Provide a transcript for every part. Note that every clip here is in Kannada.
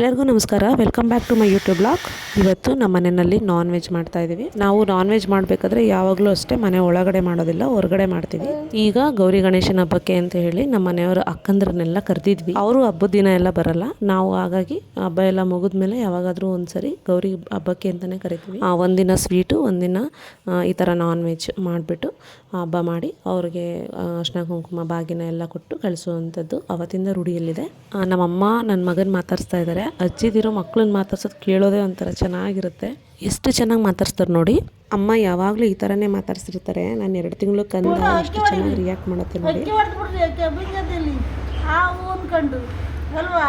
ಎಲ್ಲರಿಗೂ ನಮಸ್ಕಾರ. Welcome back to my YouTube blog ಇವತ್ತು ನಮ್ಮ ಮನೆಯಲ್ಲಿ ನಾನ್ ವೆಜ್ ಮಾಡ್ತಾ ಇದ್ದೀವಿ. ನಾವು ನಾನ್ ವೆಜ್ ಮಾಡಬೇಕಾದ್ರೆ ಯಾವಾಗಲೂ ಅಷ್ಟೇ ಮನೆ ಒಳಗಡೆ ಮಾಡೋದಿಲ್ಲ ಹೊರಗಡೆ ಮಾಡ್ತೀವಿ. ಈಗ ಗೌರಿ ಗಣೇಶನ ಹಬ್ಬಕ್ಕೆ ಅಂತ ಹೇಳಿ ನಮ್ಮ ಮನೆಯವರು ಅಕ್ಕಂದ್ರನ್ನೆಲ್ಲ ಕರೆದಿದ್ವಿ. ಅವರು ಹಬ್ಬದ ದಿನ ಎಲ್ಲ ಬರಲ್ಲ. ನಾವು ಹಾಗಾಗಿ ಹಬ್ಬ ಎಲ್ಲ ಮುಗಿದ್ಮೇಲೆ ಯಾವಾಗಾದರೂ ಒಂದ್ಸರಿ ಗೌರಿ ಹಬ್ಬಕ್ಕೆ ಅಂತಲೇ ಕರಿತೀವಿ. ಆ, ಒಂದಿನ ಸ್ವೀಟು ಒಂದಿನ ಈ ಥರ ನಾನ್ ವೆಜ್ ಮಾಡಿಬಿಟ್ಟು ಹಬ್ಬ ಮಾಡಿ ಅವ್ರಿಗೆ ಅರ್ಶಿನ ಕುಂಕುಮ ಬಾಗಿನ ಎಲ್ಲ ಕೊಟ್ಟು ಕಳಿಸುವಂಥದ್ದು ಅವತ್ತಿಂದ ರೂಢಿಯಲ್ಲಿದೆ. ನಮ್ಮಮ್ಮ ನನ್ನ ಮಗನ ಮಾತಾಡಿಸ್ತಾ ಇದ್ದಾರೆ. ಅಜ್ಜಿದಿರೋ ಮಕ್ಕಳನ್ನ ಮಾತಾಡ್ಸೋದು ಕೇಳೋದೇ ಒಂಥರ ಚೆನ್ನಾಗಿರುತ್ತೆ. ಎಷ್ಟು ಚೆನ್ನಾಗಿ ಮಾತಾಡ್ಸ್ತಾರೆ ನೋಡಿ. ಅಮ್ಮ ಯಾವಾಗಲೂ ಈ ಥರನೇ ಮಾತಾಡ್ಸಿರ್ತಾರೆ. ನಾನು ಎರಡು ತಿಂಗಳು ಕಂದ ಎಷ್ಟು ಚೆನ್ನಾಗಿ ರಿಯಾಕ್ಟ್ ಮಾಡುತ್ತೆ ನೋಡಿ. ಅನ್ಕೊಂಡು ಅಲ್ವಾ?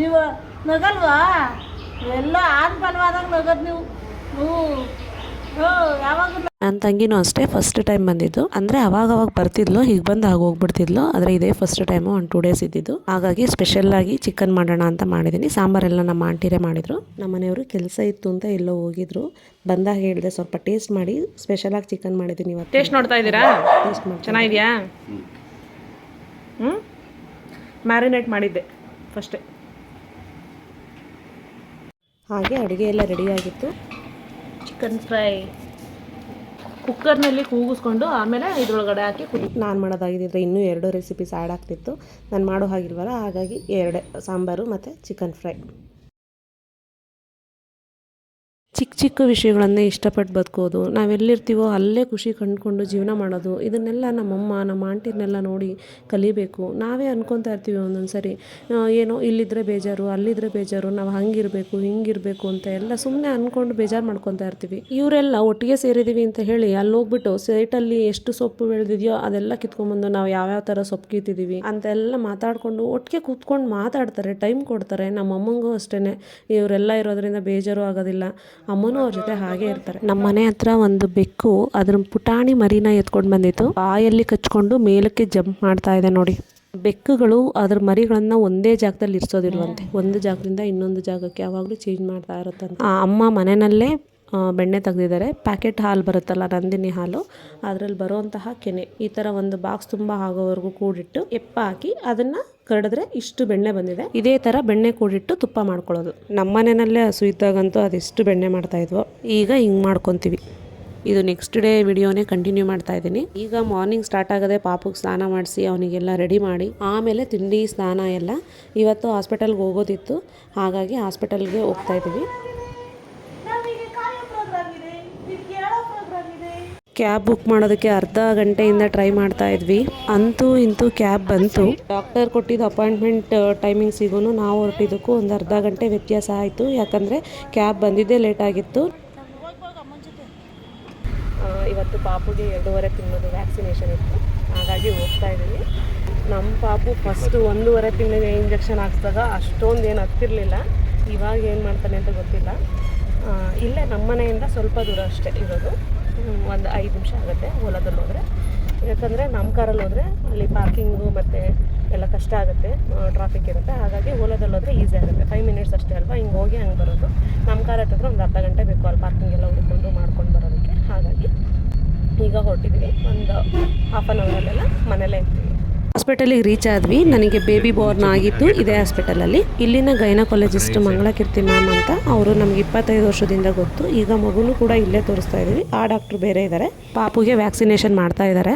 ನೀವು ನಗಲ್ವಾ? ಎಲ್ಲ ಆನ್ ಫಲವಾದಾಗ ನಗದ್ ನೀವು. ಯಾವಾಗ ನನ್ನ ತಂಗಿನೂ ಅಷ್ಟೇ ಫಸ್ಟ್ ಟೈಮ್ ಬಂದಿದ್ದು. ಅಂದರೆ ಅವಾಗ ಅವಾಗ ಬರ್ತಿದ್ಲು ಹೀಗೆ ಬಂದು ಆಗ ಹೋಗ್ಬಿಡ್ತಿದ್ಲು. ಆದರೆ ಇದೇ ಫಸ್ಟ್ ಟೈಮು ಒಂದು ಟೂ ಡೇಸ್ ಇದ್ದಿದ್ದು. ಹಾಗಾಗಿ ಸ್ಪೆಷಲ್ಲಾಗಿ ಚಿಕನ್ ಮಾಡೋಣ ಅಂತ ಮಾಡಿದ್ದೀನಿ ಸಾಂಬಾರೆಲ್ಲ ನಮ್ಮ ಆಂಟಿರೇ ಮಾಡಿದರು. ನಮ್ಮ ಮನೆಯವರು ಕೆಲಸ ಇತ್ತು ಅಂತ ಎಲ್ಲೋ ಹೋಗಿದ್ರು. ಬಂದಾಗ ಹೇಳಿದೆ ಸ್ವಲ್ಪ ಟೇಸ್ಟ್ ಮಾಡಿ ಸ್ಪೆಷಲಾಗಿ ಚಿಕನ್ ಮಾಡಿದ್ದೀನಿ ಇವತ್ತು. ಟೇಸ್ಟ್ ನೋಡ್ತಾ ಇದ್ದೀರಾ? ಟೇಸ್ಟ್ ಮಾಡಿ ಚೆನ್ನಾಗಿದೆಯಾ? ಹ್ಞೂ ಮ್ಯಾರಿನೇಟ್ ಮಾಡಿದ್ದೆ ಫಸ್ಟೇ ಹಾಗೆ ಅಡುಗೆ ಎಲ್ಲ ರೆಡಿಯಾಗಿತ್ತು ಚಿಕನ್ ಫ್ರೈ ಕುಕ್ಕರ್ನಲ್ಲಿ ಕೂಗಿಸ್ಕೊಂಡು ಆಮೇಲೆ ಇದ್ರೊಳಗಡೆ ಹಾಕಿ ಕುದಿ ನಾನು ಮಾಡೋದಾಗಿದ್ದರೆ ಇನ್ನೂ ಎರಡು ರೆಸಿಪೀಸ್ ಆ್ಯಡ್ ಆಗ್ತಿತ್ತು. ನಾನು ಮಾಡೋ ಹಾಗಿಲ್ವಲ್ಲ, ಹಾಗಾಗಿ ಎರಡೇ ಸಾಂಬಾರು ಮತ್ತು ಚಿಕನ್ ಫ್ರೈ ಚಿಕ್ಕ ಚಿಕ್ಕ ವಿಷಯಗಳನ್ನೇ ಇಷ್ಟಪಟ್ಟು ಬದುಕೋದು. ನಾವೆಲ್ಲಿರ್ತೀವೋ ಅಲ್ಲೇ ಖುಷಿ ಕಂಡುಕೊಂಡು ಜೀವನ ಮಾಡೋದು. ಇದನ್ನೆಲ್ಲ ನಮ್ಮಮ್ಮ, ನಮ್ಮ ಆಂಟಿನೆಲ್ಲ ನೋಡಿ ಕಲಿಬೇಕು. ನಾವೇ ಅನ್ಕೊತಾ ಇರ್ತೀವಿ ಒಂದೊಂದು ಸರಿ ಏನೋ ಇಲ್ಲಿದ್ರೆ ಬೇಜಾರು, ಅಲ್ಲಿದ್ರೆ ಬೇಜಾರು, ನಾವು ಹಂಗಿರಬೇಕು, ಹಿಂಗಿರಬೇಕು ಅಂತ ಎಲ್ಲ ಸುಮ್ಮನೆ ಅಂದ್ಕೊಂಡು ಬೇಜಾರು ಮಾಡ್ಕೊತಾ ಇರ್ತೀವಿ. ಇವರೆಲ್ಲ ಒಟ್ಟಿಗೆ ಸೇರಿದ್ದೀವಿ ಅಂತ ಹೇಳಿ ಅಲ್ಲಿ ಹೋಗ್ಬಿಟ್ಟು ಸೈಟಲ್ಲಿ ಎಷ್ಟು ಸೊಪ್ಪು ಬೆಳೆದಿದೆಯೋ ಅದೆಲ್ಲ ಕಿತ್ಕೊಂಡ್ಬಂದು ನಾವು ಯಾವ್ಯಾವ ಥರ ಸೊಪ್ಪು ಕೀತಿದ್ದೀವಿ ಅಂತೆಲ್ಲ ಮಾತಾಡಿಕೊಂಡು ಒಟ್ಟಿಗೆ ಕೂತ್ಕೊಂಡು ಮಾತಾಡ್ತಾರೆ, ಟೈಮ್ ಕೊಡ್ತಾರೆ. ನಮ್ಮ ಅಮ್ಮಂಗೂ ಅಷ್ಟೇ ಇವರೆಲ್ಲ ಇರೋದ್ರಿಂದ ಬೇಜಾರು ಆಗೋದಿಲ್ಲ. ಅಮ್ಮನೂ ಅವ್ರ ಜೊತೆ ಹಾಗೆ ಇರ್ತಾರೆ. ನಮ್ಮ ಮನೆ ಹತ್ರ ಒಂದು ಬೆಕ್ಕು ಅದ್ರ ಪುಟಾಣಿ ಮರಿನ ಎತ್ಕೊಂಡು ಬಂದಿತ್ತು. ಬಾಯಲ್ಲಿ ಕಚ್ಕೊಂಡು ಮೇಲಕ್ಕೆ ಜಂಪ್ ಮಾಡ್ತಾ ಇದೆ ನೋಡಿ. ಬೆಕ್ಕುಗಳು ಅದ್ರ ಮರಿಗಳನ್ನ ಒಂದೇ ಜಾಗದಲ್ಲಿ ಇರಿಸೋದಿಲ್ವಂತೆ. ಒಂದು ಜಾಗದಿಂದ ಇನ್ನೊಂದು ಜಾಗಕ್ಕೆ ಯಾವಾಗಲೂ ಚೇಂಜ್ ಮಾಡ್ತಾ ಇರುತ್ತಂತೆ. ಅಮ್ಮ ಮನೆಯಲ್ಲೇ ಬೆಣ್ಣೆ ತೆಗೆದಿದ್ದಾರೆ. ಪ್ಯಾಕೆಟ್ ಹಾಲು ಬರುತ್ತಲ್ಲ, ನಂದಿನಿ ಹಾಲು, ಅದರಲ್ಲಿ ಬರುವಂತಹ ಕೆನೆ. ಈ ಥರ ಒಂದು ಬಾಕ್ಸ್ ತುಂಬ ಆಗೋವರೆಗೂ ಕೂಡಿಟ್ಟು ಎಪ್ಪ ಹಾಕಿ ಅದನ್ನು ಕರೆಡಿದ್ರೆ ಇಷ್ಟು ಬೆಣ್ಣೆ ಬಂದಿದೆ. ಇದೇ ಥರ ಬೆಣ್ಣೆ ಕೂಡಿಟ್ಟು ತುಪ್ಪ ಮಾಡ್ಕೊಳ್ಳೋದು. ನಮ್ಮ ಮನೆಯಲ್ಲೇ ಹಸು ಇದ್ದಾಗಂತೂ ಅದೆಷ್ಟು ಬೆಣ್ಣೆ ಮಾಡ್ತಾ ಇದ್ವು. ಈಗ ಹಿಂಗೆ ಮಾಡ್ಕೊತೀವಿ. ಇದು ನೆಕ್ಸ್ಟ್ ಡೇ ವಿಡಿಯೋನೇ ಕಂಟಿನ್ಯೂ ಮಾಡ್ತಾ ಇದ್ದೀನಿ. ಈಗ ಮಾರ್ನಿಂಗ್ ಸ್ಟಾರ್ಟ್ ಆಗದೆ ಪಾಪುಗೆ ಸ್ನಾನ ಮಾಡಿಸಿ ಅವನಿಗೆಲ್ಲ ರೆಡಿ ಮಾಡಿ, ಆಮೇಲೆ ತಿಂಡಿ, ಸ್ನಾನ ಎಲ್ಲ ಇವತ್ತು ಹಾಸ್ಪಿಟಲ್ಗೆ ಹೋಗೋದಿತ್ತು. ಹಾಗಾಗಿ ಹಾಸ್ಪಿಟಲ್ಗೆ ಹೋಗ್ತಾ ಇದ್ದೀವಿ. ಕ್ಯಾಬ್ ಬುಕ್ ಮಾಡೋದಕ್ಕೆ ಅರ್ಧ ಗಂಟೆಯಿಂದ ಟ್ರೈ ಮಾಡ್ತಾ ಇದ್ವಿ. ಅಂತೂ ಇಂತೂ ಕ್ಯಾಬ್ ಬಂತು. ಡಾಕ್ಟರ್ ಕೊಟ್ಟಿದ್ದ ಅಪಾಯಿಂಟ್ಮೆಂಟ್ ಟೈಮಿಂಗ್ಸಿಗೂ ನಾವು ಹೊರಟಿದ್ದಕ್ಕೂ ಒಂದು ಅರ್ಧ ಗಂಟೆ ವ್ಯತ್ಯಾಸ ಆಯಿತು. ಯಾಕಂದರೆ ಕ್ಯಾಬ್ ಬಂದಿದ್ದೇ ಲೇಟ್ ಆಗಿತ್ತು. ಇವತ್ತು ಪಾಪುಗೆ ಎರಡೂವರೆ ತಿಂಗಳು ವ್ಯಾಕ್ಸಿನೇಷನ್ ಇತ್ತು. ಹಾಗಾಗಿ ಹೋಗ್ತಾ ಇದ್ದೀವಿ. ನಮ್ಮ ಪಾಪು ಫಸ್ಟ್ ಒಂದೂವರೆ ತಿಂಗಳಿಗೆ ಇಂಜೆಕ್ಷನ್ ಹಾಕ್ಸಿದಾಗ ಅಷ್ಟೊಂದು ಏನು ಹತ್ತಿರಲಿಲ್ಲ ಇವಾಗ ಏನು ಮಾಡ್ತಾನೆ ಅಂತ ಗೊತ್ತಿಲ್ಲ. ಇಲ್ಲೇ ನಮ್ಮ ಮನೆಯಿಂದ ಸ್ವಲ್ಪ ದೂರ ಅಷ್ಟೇ ಇರೋದು. ಒಂದು ಐದು ನಿಮಿಷ ಆಗುತ್ತೆ ಓಲಾದಲ್ಲಿ ಹೋದರೆ. ಯಾಕಂದರೆ ನಮ್ಮ ಕಾರಲ್ಲಿ ಹೋದರೆ ಅಲ್ಲಿ ಪಾರ್ಕಿಂಗು ಮತ್ತು ಎಲ್ಲ ಕಷ್ಟ ಆಗುತ್ತೆ ಟ್ರಾಫಿಕ್ ಇರುತ್ತೆ. ಹಾಗಾಗಿ ಓಲಾದಲ್ಲಿ ಹೋದರೆ ಈಸಿ ಆಗುತ್ತೆ. ಫೈವ್ ಮಿನಿಟ್ಸ್ ಅಷ್ಟೇ ಅಲ್ವಾ? ಹಿಂಗೆ ಹೋಗಿ ಹಂಗೆ ಬರೋದು. ನಮ್ಮ ಕಾರ್ ಹತ್ತಿದ್ರೆ ಒಂದು ಅರ್ಧ ಗಂಟೆ ಬೇಕು ಅಲ್ಲಿ ಪಾರ್ಕಿಂಗ್ ಎಲ್ಲ ಹುಡ್ಕೊಂಡು ಮಾಡ್ಕೊಂಡು ಬರೋದಕ್ಕೆ. ಹಾಗಾಗಿ ಈಗ ಹೊರಟಿದ್ವಿ. ಒಂದು ಹಾಫ್ ಆನ್ ಅವರಲ್ಲೆಲ್ಲ ಮನೇಲೇ ಇರ್ತೀವಿ. ಹಾಸ್ಪಿಟಲಿಗೆ ರೀಚ್ ಆದ್ವಿ. ನನಗೆ ಬೇಬಿ ಬೋರ್ನ್ ಆಗಿತ್ತು ಇದೇ ಹಾಸ್ಪಿಟಲಲ್ಲಿ. ಇಲ್ಲಿನ ಗೈನಕಾಲಜಿಸ್ಟ್ ಮಂಗಳಕೀರ್ತಿ ಮ್ಯಾಮ್ ಅಂತ. ಅವರು ನಮ್ಗೆ ಇಪ್ಪತ್ತೈದು ವರ್ಷದಿಂದ ಗೊತ್ತು. ಈಗ ಮಗುನು ಕೂಡ ಇಲ್ಲೇ ತೋರಿಸ್ತಾ ಇದೀವಿ ಆ ಡಾಕ್ಟರ್ ಬೇರೆ ಇದ್ದಾರೆ. ಪಾಪುಗೆ ವ್ಯಾಕ್ಸಿನೇಷನ್ ಮಾಡ್ತಾ ಇದ್ದಾರೆ.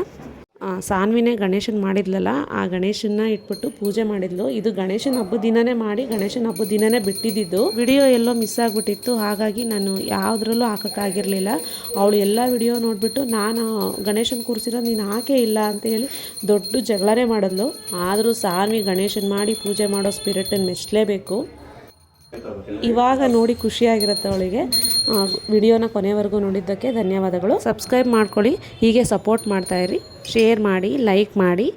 ಸಾನ್ವಿನೇ ಗಣೇಶನ ಮಾಡಿದ್ಲಲ್ಲ, ಆ ಗಣೇಶನ್ನ ಇಟ್ಬಿಟ್ಟು ಪೂಜೆ ಮಾಡಿದ್ಲು. ಇದು ಗಣೇಶನ ಹಬ್ಬದ ದಿನನೇ ಮಾಡಿ, ಗಣೇಶನ ಹಬ್ಬದ ದಿನನೇ ಬಿಟ್ಟಿದ್ದು ವಿಡಿಯೋ ಎಲ್ಲೋ ಮಿಸ್ ಆಗಿಬಿಟ್ಟಿತ್ತು, ಹಾಗಾಗಿ ನಾನು ಯಾವುದ್ರಲ್ಲೂ ಹಾಕೋಕ್ಕಾಗಿರಲಿಲ್ಲ ಅವಳು ಎಲ್ಲ ವಿಡಿಯೋ ನೋಡಿಬಿಟ್ಟು, ನಾನು ಗಣೇಶನ ಕೂರಿಸಿರೋ ನೀನು ಹಾಕೇ ಇಲ್ಲ ಅಂತ ಹೇಳಿ ದೊಡ್ಡ ಜಗಳನೇ ಮಾಡಿದ್ಲು. ಆದರೂ ಸಾನ್ವಿ ಗಣೇಶನ ಮಾಡಿ ಪೂಜೆ ಮಾಡೋ ಸ್ಪಿರಿಟನ್ನು ಮೆಚ್ಚಲೇಬೇಕು ಇವಾಗ ನೋಡಿ ಖುಷಿಯಾಗಿರುತ್ತೆ ಅವಳಿಗೆ. ವಿಡಿಯೋನ ಕೊನೆವರೆಗೂ ನೋಡಿದ್ದಕ್ಕೆ ಧನ್ಯವಾದಗಳು. ಸಬ್ಸ್ಕ್ರೈಬ್ ಮಾಡ್ಕೊಳ್ಳಿ, ಹೀಗೆ ಸಪೋರ್ಟ್ ಮಾಡ್ತಾ ಇರಿ. ಶೇರ್ ಮಾಡಿ ಲೈಕ್ ಮಾಡಿ,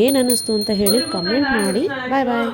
ಏನು ಅನ್ನಿಸ್ತು ಅಂತ ಹೇಳಿ ಕಮೆಂಟ್ ಮಾಡಿ. ಬಾಯ್ ಬಾಯ್